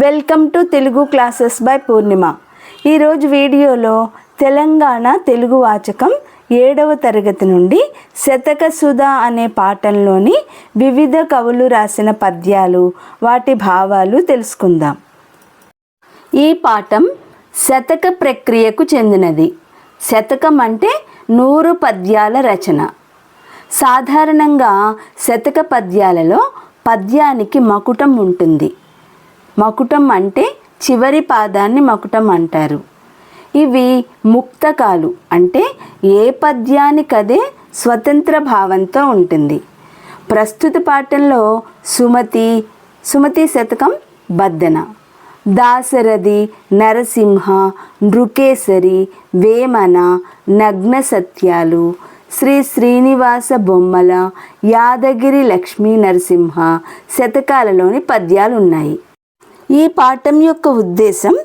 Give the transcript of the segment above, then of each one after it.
Welcome to Telugu classes by Purnima. ఈరోజు వీడియోలో తెలంగాణ తెలుగు వాచకం ఏడవ తరగతి నుండి శతక సుధ అనే పాఠంలోని వివిధ కవులు రాసిన పద్యాలు వాటి భావాలు తెలుసుకుందాం. ఈ పాఠం శతక ప్రక్రియకు చెందినది. శతకం అంటే నూరు పద్యాల రచన. సాధారణంగా శతక పద్యాలలో పద్యానికి మకుటం ఉంటుంది. మకుటం అంటే చివరి పాదాన్ని మకుటం అంటారు. ఇవి ముక్తకాలు అంటే ఏ పద్యానికదే స్వతంత్ర భావంతో ఉంటుంది. ప్రస్తుత పాఠంలో సుమతి సుమతి శతకం బద్దన దాశరథి నరసింహ నృకేసరి వేమన నగ్న సత్యాలు శ్రీ శ్రీనివాస బొమ్మల యాదగిరి లక్ష్మీ నరసింహ శతకాలలోని పద్యాలు ఉన్నాయి ఈ పాఠం యొక్క ఉద్దేశం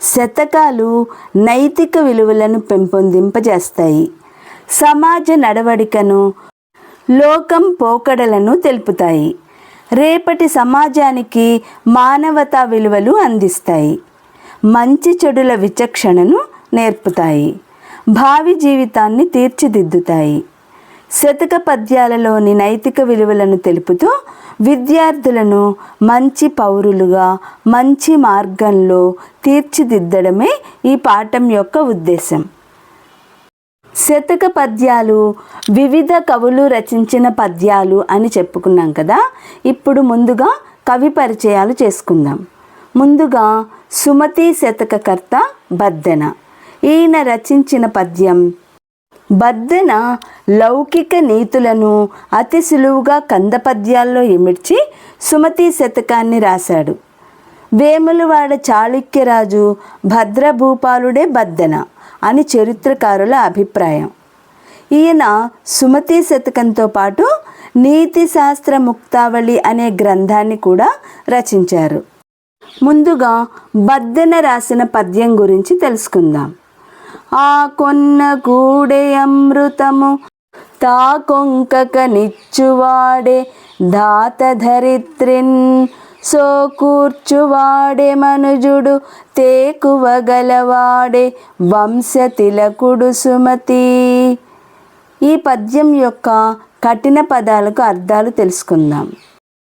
శతకాలు నైతిక విలువలను పెంపొందింపజేస్తాయి. సమాజ నడవడికను లోకం పోకడలను తెలుపుతాయి. రేపటి సమాజానికి మానవతా విలువలు అందిస్తాయి. మంచి చెడుల విచక్షణను నేర్పుతాయి. భావి జీవితాన్ని తీర్చిదిద్దుతాయి. శతక పద్యాలలోని నైతిక విలువలను తెలుపుతూ విద్యార్థులను మంచి పౌరులుగా మంచి మార్గంలో తీర్చిదిద్దడమే ఈ పాఠం యొక్క ఉద్దేశం. శతక పద్యాలు వివిధ కవులు రచించిన పద్యాలు అని చెప్పుకున్నాం కదా ఇప్పుడు ముందుగా కవి పరిచయాలు చేసుకుందాం. ముందుగా సుమతి శతకకర్త బద్దన. ఈయన రచించిన పద్యం బద్దెన లౌకిక నీతులను అతి సులువుగా కంద పద్యాల్లో ఇమిడ్చి సుమతి శతకాన్ని రాశాడు. వేములవాడ చాళుక్యరాజు భద్రభూపాలుడే బద్దెన అని చరిత్రకారుల అభిప్రాయం. ఈయన సుమతి శతకంతో పాటు నీతి శాస్త్ర ముక్తావళి అనే గ్రంథాన్ని కూడా రచించారు. ముందుగా బద్దెన రాసిన పద్యం గురించి తెలుసుకుందాం. ఆ కొన్న కూడే అమృతము. తా కొంకక నిచ్చువాడే దాత ధరిత్రిన్. సో కూర్చువాడే మనుజుడు తేకువగలవాడే వంశ తిలకుడు సుమతి. ఈ పద్యం యొక్క కఠిన పదాలకు అర్థాలు తెలుసుకుందాం.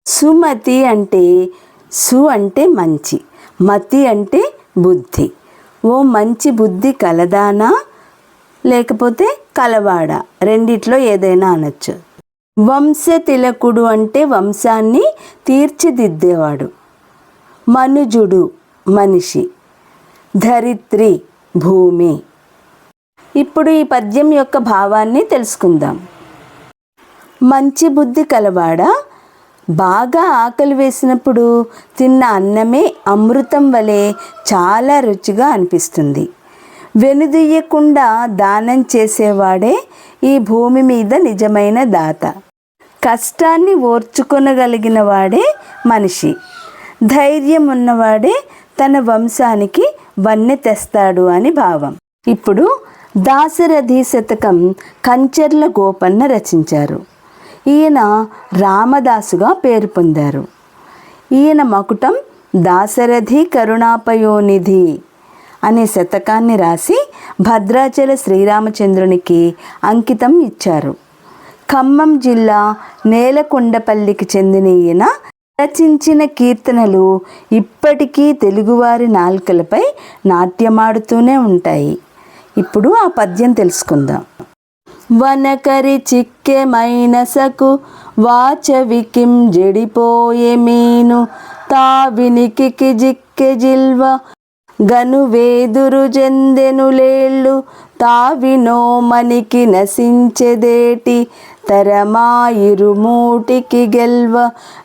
సుమతి అంటే సు అంటే మంచి మతి అంటే బుద్ధి. ఓ మంచి బుద్ధి కలదానా? లేకపోతే కలవాడ? రెండిట్లో ఏదైనా అనొచ్చు. వంశ తిలకుడు అంటే వంశాన్ని తీర్చిదిద్దేవాడు. మనుజుడు మనిషి. ధరిత్రి భూమి. ఇప్పుడు ఈ పద్యం యొక్క భావాన్ని తెలుసుకుందాం. మంచి బుద్ధి కలవాడా? బాగా ఆకలి వేసినప్పుడు తిన్న అన్నమే అమృతం వలె చాలా రుచిగా అనిపిస్తుంది. వెనుదీయకుండా దానం చేసేవాడే ఈ భూమి మీద నిజమైన దాత. కష్టాన్ని ఓర్చుకొనగలిగిన వాడే మనిషి. ధైర్యం ఉన్నవాడే తన వంశానికి వన్నె తెస్తాడు అని భావం. ఇప్పుడు దాశరథి శతకం కంచర్ల గోపన్న రచించారు. ఈయన రామదాసుగా పేరు పొందారు. ఈయన మకుటం దాశరథి కరుణాపయోనిధి అనే శతకాన్ని రాసి భద్రాచల శ్రీరామచంద్రునికి అంకితం ఇచ్చారు. ఖమ్మం జిల్లా నేలకొండపల్లికి చెందిన ఈయన రచించిన కీర్తనలు ఇప్పటికీ తెలుగువారి నాల్కలపై నాట్యమాడుతూనే ఉంటాయి. ఇప్పుడు ఆ పద్యం తెలుసుకుందాం. వనకరి చిక్కె మైనసకు వాచవికిం జడిపోయే మీను. తావినికి జిక్కె జిల్వ గను వేదురు జెందెనులేళ్ళు తావినో మనికి నశించెదేటి తరమాయిరు మూటికి గెల్వ.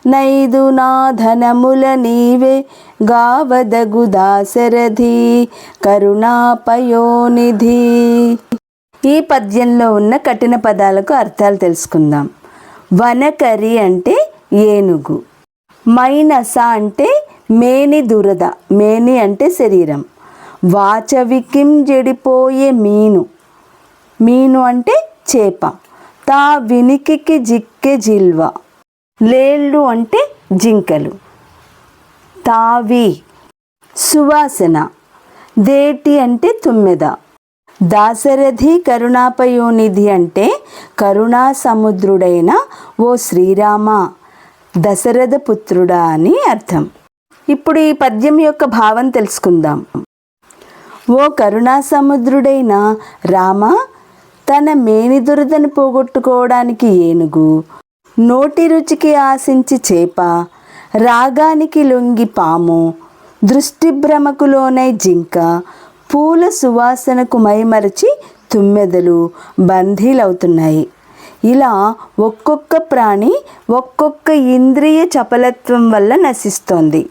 నైదు నాధనముల నీవే గావదగు దాశరథి కరుణాపయోనిధి. ఈ పద్యంలో ఉన్న కఠిన పదాలకు అర్థాలు తెలుసుకుందాం. వనకరి అంటే ఏనుగు. మైనస అంటే మేని దురద మేని అంటే శరీరం. వాచవికిం జడిపోయే మీను. మీను అంటే చేప. తా వినికికి జిక్కె జిల్వ. లేళ్ళు అంటే జింకలు. తావి సువాసన. దేటి అంటే తుమ్మెద. దాశరథి కరుణాపయోనిధి అంటే కరుణా సముద్రుడైన ఓ శ్రీరామ. దశరథ పుత్రుడా అని అర్థం. ఇప్పుడు ఈ పద్యం యొక్క భావం తెలుసుకుందాం. ఓ కరుణా సముద్రుడైన రామ తన మేని దురదను పోగొట్టుకోవడానికి ఏనుగు నోటి రుచికి ఆశించి చేప రాగానికి లొంగి పాము దృష్టి జింక పూల సువాసనకు మైమరచి తుమ్మెదలు బందీలవుతున్నాయి ఇలా ఒక్కొక్క ప్రాణి ఒక్కొక్క ఇంద్రియ చపలత్వం వల్ల నశిస్తోంది.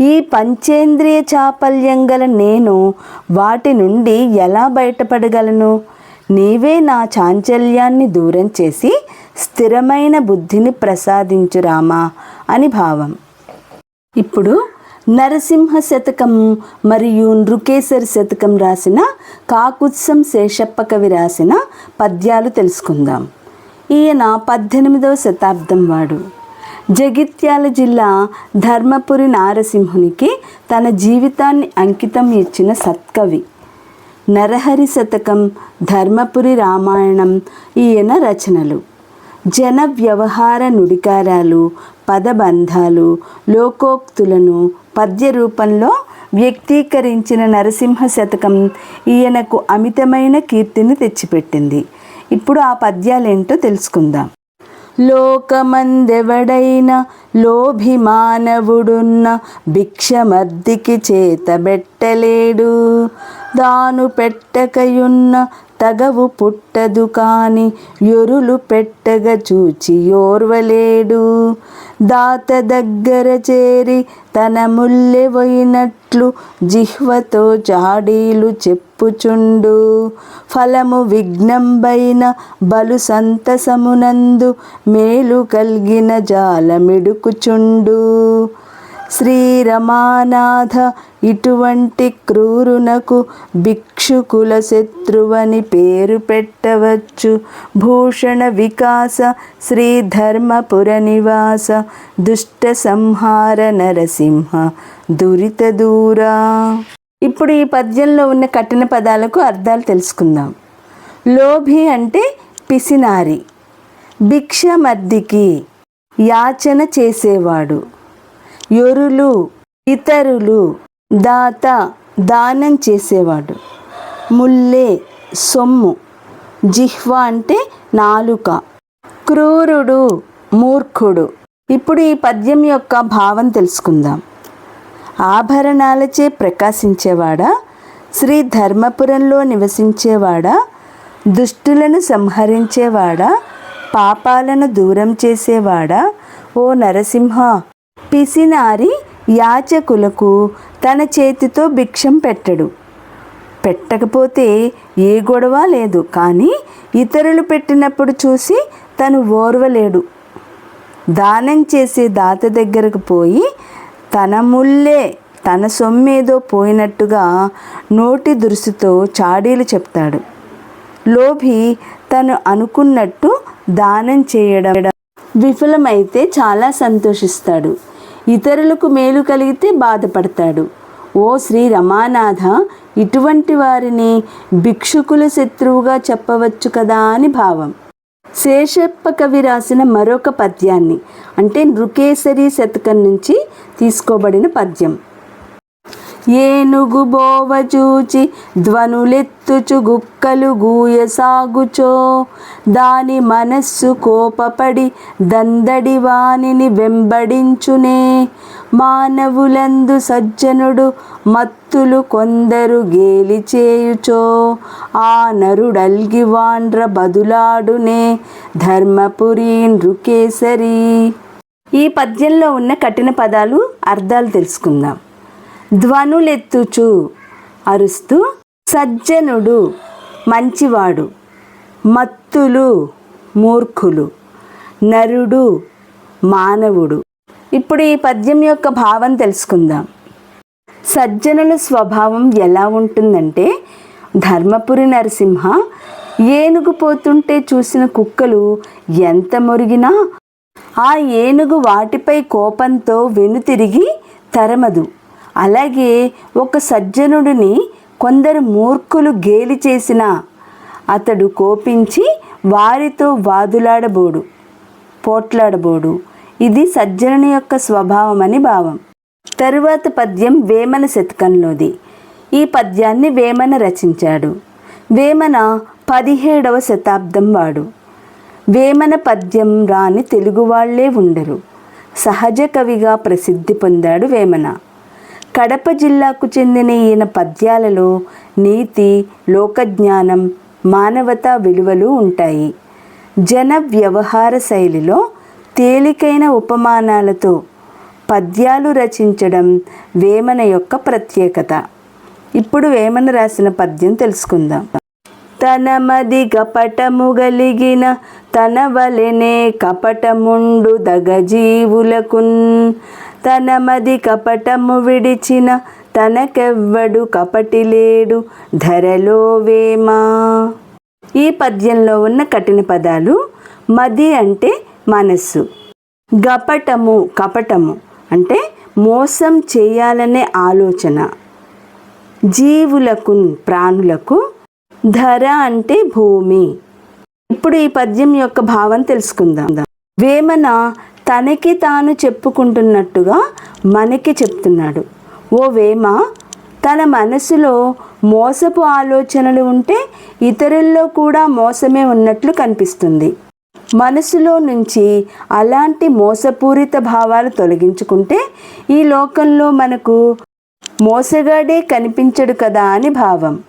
ఈ పంచేంద్రియ చాపల్యం గల నేను వాటి నుండి ఎలా బయటపడగలను? నీవే నా చాంచల్యాన్ని దూరం చేసి స్థిరమైన బుద్ధిని ప్రసాదించు రామా అని భావం. ఇప్పుడు నరసింహ శతకం మరియు నృకేశరి శతకం రాసిన కాకుత్సం శేషప్ప కవి రాసిన పద్యాలు తెలుసుకుందాం. ఈయన పద్దెనిమిదవ శతాబ్దం వాడు. జగిత్యాల జిల్లా ధర్మపురి నారసింహునికి తన జీవితాన్ని అంకితం ఇచ్చిన సత్కవి. నరహరి శతకం ధర్మపురి రామాయణం ఈయన రచనలు. జన వ్యవహార నుడికారాలు పదబంధాలు లోకోక్తులను పద్య రూపంలో వ్యక్తీకరించిన నరసింహ శతకం ఈయనకు అమితమైన కీర్తిని తెచ్చిపెట్టింది. ఇప్పుడు ఆ పద్యాలేంటో తెలుసుకుందాం. లోకమందెవడైన లోభిమానవుడున్న భిక్షమద్దికి చేతబెట్టలేడు దాను పెట్టకయున్న తగవు పుట్టదు కాని యొరులు పెట్టగ చూచి ఓర్వలేడు. దాత దగ్గర చేరి తన ముల్లెవైనట్లు జిహ్వతో చాడీలు చెప్పుచుండు. ఫలము విఘ్నంబైన బలు సంతసమునందు మేలు కలిగిన జాలమిడుకుచుండు. శ్రీరమానాథ ఇటువంటి క్రూరునకు భిక్షుకుల శత్రువని పేరు పెట్టవచ్చు. భూషణ వికాస శ్రీధర్మపుర నివాస దుష్ట సంహార నరసింహ దురిత దూరా. ఇప్పుడు ఈ పద్యంలో ఉన్న కఠిన పదాలకు అర్థాలు తెలుసుకుందాం. లోభి అంటే పిసినారి. భిక్ష మద్దికి యాచన చేసేవాడు. యొరులు ఇతరులు దాత దానం చేసేవాడు. ముల్లే సొమ్ము జిహ్వ అంటే నాలుక. క్రూరుడు మూర్ఖుడు. ఇప్పుడు ఈ పద్యం యొక్క భావం తెలుసుకుందాం. ఆభరణాలచే ప్రకాశించేవాడా? శ్రీ ధర్మపురంలో నివసించేవాడా? దుష్టులను సంహరించేవాడా? పాపాలను దూరం చేసేవాడా? ఓ నరసింహ పిసినారి యాచకులకు తన చేతితో భిక్షం పెట్టడు. పెట్టకపోతే ఏ గొడవ లేదు. కానీ ఇతరులు పెట్టినప్పుడు చూసి తను ఓర్వలేడు. దానం చేసే దాత దగ్గరకు పోయి తన ముల్లే తన సొమ్మేదో పోయినట్టుగా నోటి దురుసుతో చాడీలు చెప్తాడు. లోభి తను అనుకున్నట్టు దానం చేయడం విఫలమైతే చాలా సంతోషిస్తాడు. ఇతరులకు మేలు కలిగితే బాధపడతాడు. ఓ శ్రీ రమానాథ ఇటువంటి వారిని భిక్షుకుల శత్రువుగా చెప్పవచ్చు కదా అని భావం. శేషప్ప కవి రాసిన మరొక పద్యాన్ని అంటే నృకేసరి శతకం నుంచి తీసుకోబడిన పద్యం. ఏనుగు బోవ చూచి ధ్వనులెత్తుచు గుక్కలు గూయ సాగుచో దాని మనస్సు కోపపడి దందడి వానిని వెంబడించునే. మానవులందు సజ్జనుడు మత్తులు కొందరు గేలి చేయుచో ఆ నరుడల్గి వాండ్ర బదులాడునే ధర్మపురి నృకేసరి. ఈ పద్యంలో ఉన్న కఠిన పదాలు అర్థాలు తెలుసుకుందాం. ధ్వనులెత్తుచు అరుస్తూ సజ్జనుడు మంచివాడు మత్తులు మూర్ఖులు నరుడు మానవుడు. ఇప్పుడు ఈ పద్యం యొక్క భావం తెలుసుకుందాం. సజ్జనుల స్వభావం ఎలా ఉంటుందంటే ధర్మపురి నరసింహ ఏనుగు పోతుంటే చూసిన కుక్కలు ఎంత మురిగినా ఆ ఏనుగు వాటిపై కోపంతో వెనుతిరిగి తరమదు. అలాగే ఒక సజ్జనుడిని కొందరు మూర్ఖులు గేలి చేసిన. అతడు కోపించి వారితో వాదులాడబోడు పోట్లాడబోడు. ఇది సజ్జనుని యొక్క స్వభావం అని భావం. తరువాత పద్యం వేమన శతకంలోది. ఈ పద్యాన్ని వేమన రచించాడు. వేమన పదిహేడవ శతాబ్దం వాడు. వేమన పద్యం రాని తెలుగు వాళ్ళే ఉండరు. సహజ కవిగా ప్రసిద్ధి పొందాడు వేమన. కడప జిల్లాకు చెందిన ఈయన పద్యాలలో నీతి లోకజ్ఞానం మానవతా విలువలు ఉంటాయి. జన వ్యవహార శైలిలో తేలికైన ఉపమానాలతో పద్యాలు రచించడం వేమన యొక్క ప్రత్యేకత. ఇప్పుడు వేమన రాసిన పద్యం తెలుసుకుందాం. తన మది కపటము గలిగిన తన వలెనే కపటముండు దగజీవులకున్ తన మది కపటము విడిచిన తనకెవ్వడు కపటి లేడు ధరలో వేమా. ఈ పద్యంలో ఉన్న కఠిన పదాలు మది అంటే మనస్సు గపటము కపటము అంటే మోసం చేయాలనే ఆలోచన. జీవులకు ప్రాణులకు ధర అంటే భూమి. ఇప్పుడు ఈ పద్యం యొక్క భావం తెలుసుకుందాం. వేమన తనకి తాను చెప్పుకుంటున్నట్టుగా మనకి చెప్తున్నాడు. ఓ వేమ తన మనసులో మోసపు ఆలోచనలు ఉంటే ఇతరుల్లో కూడా మోసమే ఉన్నట్లు కనిపిస్తుంది. మనసులో నుంచి అలాంటి మోసపూరిత భావాలు తొలగించుకుంటే ఈ లోకంలో మనకు మోసగాడే కనిపించడు కదా అని భావం.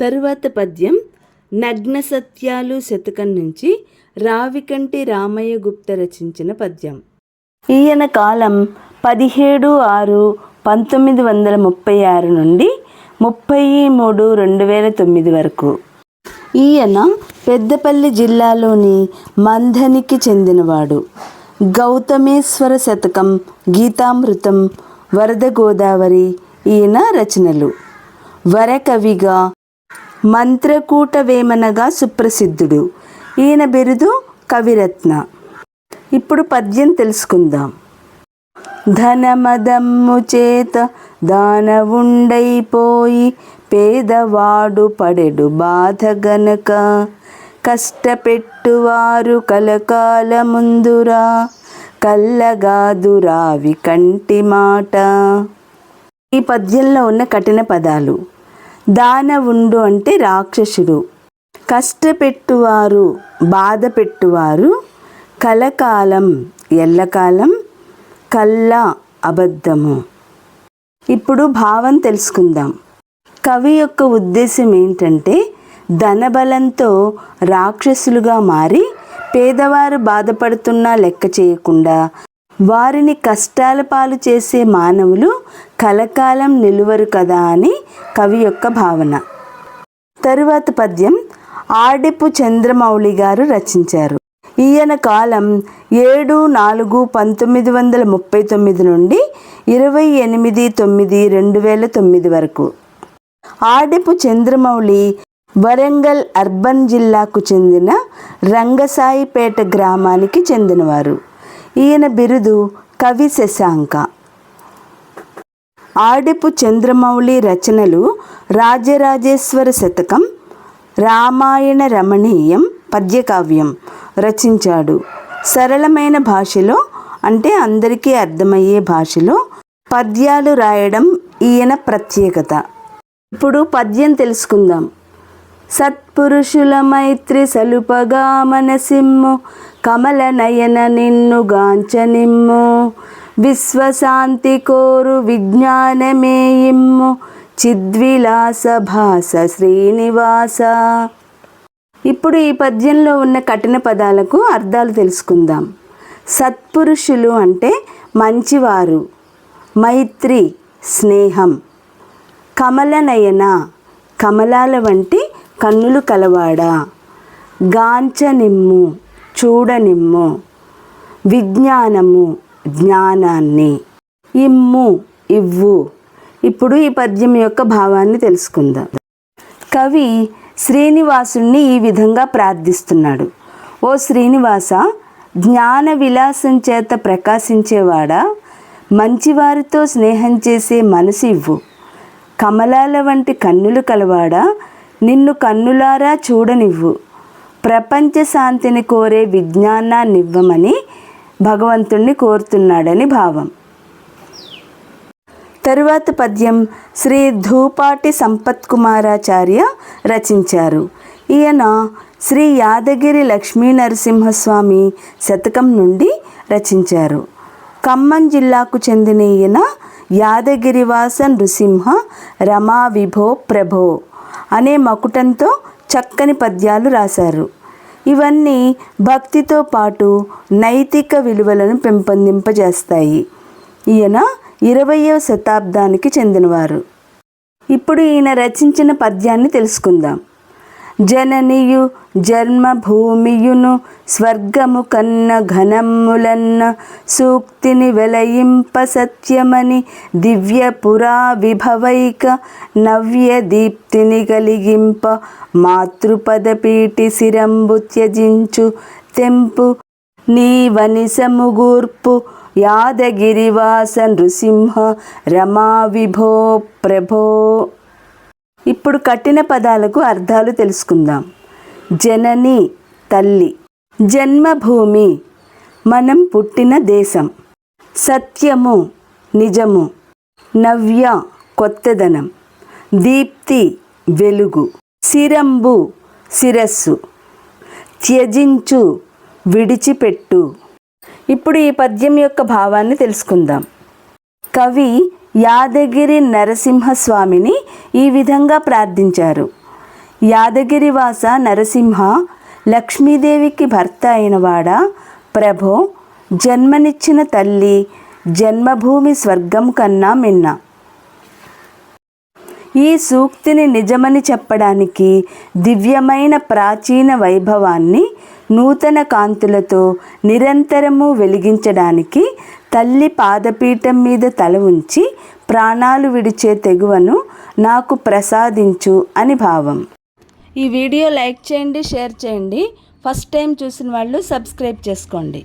తరువాత పద్యం నగ్న సత్యాలు శతకం నుంచి రావికంటి రామయ్య గుప్త రచించిన పద్యం. ఈయన కాలం పదిహేడు ఆరు పంతొమ్మిది వందల ముప్పై ఆరు నుండి ముప్పై మూడు రెండు వేల తొమ్మిది వరకు. ఈయన పెద్దపల్లి జిల్లాలోని మంధనికి చెందినవాడు. గౌతమేశ్వర శతకం గీతామృతం వరద గోదావరి ఈయన రచనలు. వరకవిగా మంత్రకూట వేమనగా సుప్రసిద్ధుడు. ఈయన బిరుదు కవిరత్న. ఇప్పుడు పద్యం తెలుసుకుందాం. ధనమదమ్ము చేత దానవుండైపోయి పేదవాడు పడెడు బాధ గనక. కష్టపెట్టువారు కలకాల ముందురా కల్లగాదురావి కంటి మాట ఈ పద్యంలో ఉన్న కఠిన పదాలు దానవుండు అంటే రాక్షసుడు. కష్టపెట్టువారు బాధ పెట్టువారు కలకాలం ఎల్లకాలం కళ్ళ అబద్ధము. ఇప్పుడు భావం తెలుసుకుందాం. కవి యొక్క ఉద్దేశం ఏంటంటే ధనబలంతో రాక్షసులుగా మారి పేదవారు బాధపడుతున్నా లెక్క చేయకుండా వారిని కష్టాల పాలు చేసే మానవులు కలకాలం నిలువరు కదా అని కవి యొక్క భావన. తరువాత పద్యం ఆడిపు చంద్రమౌళి గారు రచించారు. ఈయన కాలం ఏడు నాలుగు పంతొమ్మిది వందల ముప్పై తొమ్మిది నుండి ఇరవై ఎనిమిది తొమ్మిది రెండు వేల తొమ్మిది వరకు. ఆడిపు చంద్రమౌళి వరంగల్ అర్బన్ జిల్లాకు చెందిన రంగసాయిపేట గ్రామానికి చెందినవారు. ఈయన బిరుదు కవి శశాంక. ఆడిపు చంద్రమౌళి రచనలు రాజరాజేశ్వర శతకం రామాయణ రమణీయం పద్యకావ్యం రచించాడు. సరళమైన భాషలో అంటే అందరికీ అర్థమయ్యే భాషలో పద్యాలు రాయడం ఈయన ప్రత్యేకత. ఇప్పుడు పద్యం తెలుసుకుందాం. సత్పురుషుల మైత్రి సలుపగా మనసిమ్ము కమల నయన నిన్ను గాంచనిమ్ము. విశ్వశాంతి కోరు విజ్ఞానమే ఇమ్ము. చిద్విలాస భాస శ్రీనివాస. ఇప్పుడు ఈ పద్యంలో ఉన్న కఠిన పదాలకు అర్థాలు తెలుసుకుందాం. సత్పురుషులు అంటే మంచివారు మైత్రి స్నేహం కమలనయన కమలాల వంటి కన్నులు కలవాడా గాంచనిమ్ము చూడనిమ్ము విజ్ఞానము జ్ఞానాన్ని ఇమ్ము ఇవ్వు. ఇప్పుడు ఈ పద్యం యొక్క భావాన్ని తెలుసుకుందాం. కవి శ్రీనివాసుణ్ణి ఈ విధంగా ప్రార్థిస్తున్నాడు. ఓ శ్రీనివాస జ్ఞాన విలాసం చేత ప్రకాశించేవాడా మంచివారితో స్నేహం చేసే మనసు ఇవ్వు. కమలాల వంటి కన్నులు కలవాడా నిన్ను కన్నులారా చూడనివ్వు. ప్రపంచ శాంతిని కోరే విజ్ఞానాన్నివ్వమని భగవంతుణ్ణి కోరుతున్నాడని భావం. తరువాత పద్యం శ్రీ ధూపాటి సంపత్ కుమారాచార్య రచించారు. ఈయన శ్రీ యాదగిరి లక్ష్మీ నరసింహస్వామి శతకం నుండి రచించారు. ఖమ్మం జిల్లాకు చెందిన ఈయన యాదగిరివాస నృసింహ రమా విభో ప్రభో అనే మకుటంతో చక్కని పద్యాలు రాశారు. ఇవన్నీ భక్తితో పాటు నైతిక విలువలను పెంపొందింపజేస్తాయి. ఈయన ఇరవయో శతాబ్దానికి చెందినవారు. ఇప్పుడు ఈయన రచించిన పద్యాన్ని తెలుసుకుందాం. జననియు జన్మభూమియును స్వర్గము కన్న ఘనములన్న సూక్తిని వెలయింప సత్యమని దివ్య పురా విభవైక నవ్య దీప్తిని కలిగింప మాతృపదపీటి శిరంబు త్యజించు తెంపు నీ వనిసముగూర్పు యాదగిరివాస నృసింహ రమా విభో ప్రభో. ఇప్పుడు కఠిన పదాలకు అర్థాలు తెలుసుకుందాం. జనని తల్లి. జన్మభూమి. మనం పుట్టిన దేశం. సత్యము నిజము. నవ్య కొత్తదనం. దీప్తి వెలుగు. శిరంబు శిరస్సు. త్యజించు విడిచిపెట్టు. ఇప్పుడు ఈ పద్యం యొక్క భావాన్ని తెలుసుకుందాం. కవి యాదగిరి నరసింహస్వామిని ఈ విధంగా ప్రార్థించారు. యాదగిరివాస నరసింహ లక్ష్మీదేవికి భర్త అయినవాడా ప్రభో జన్మనిచ్చిన తల్లి జన్మభూమి స్వర్గం కన్నా మిన్న. ఈ సూక్తిని నిజమని చెప్పడానికి దివ్యమైన ప్రాచీన వైభవాన్ని నూతన కాంతులతో నిరంతరము వెలిగించడానికి తల్లి పాదపీఠం మీద తల ఉంచి ప్రాణాలు విడిచే తెగువను నాకు ప్రసాదించు అని భావం. ఈ వీడియో లైక్ చేయండి షేర్ చేయండి. ఫస్ట్ టైం చూసిన వాళ్ళు సబ్స్క్రైబ్ చేసుకోండి.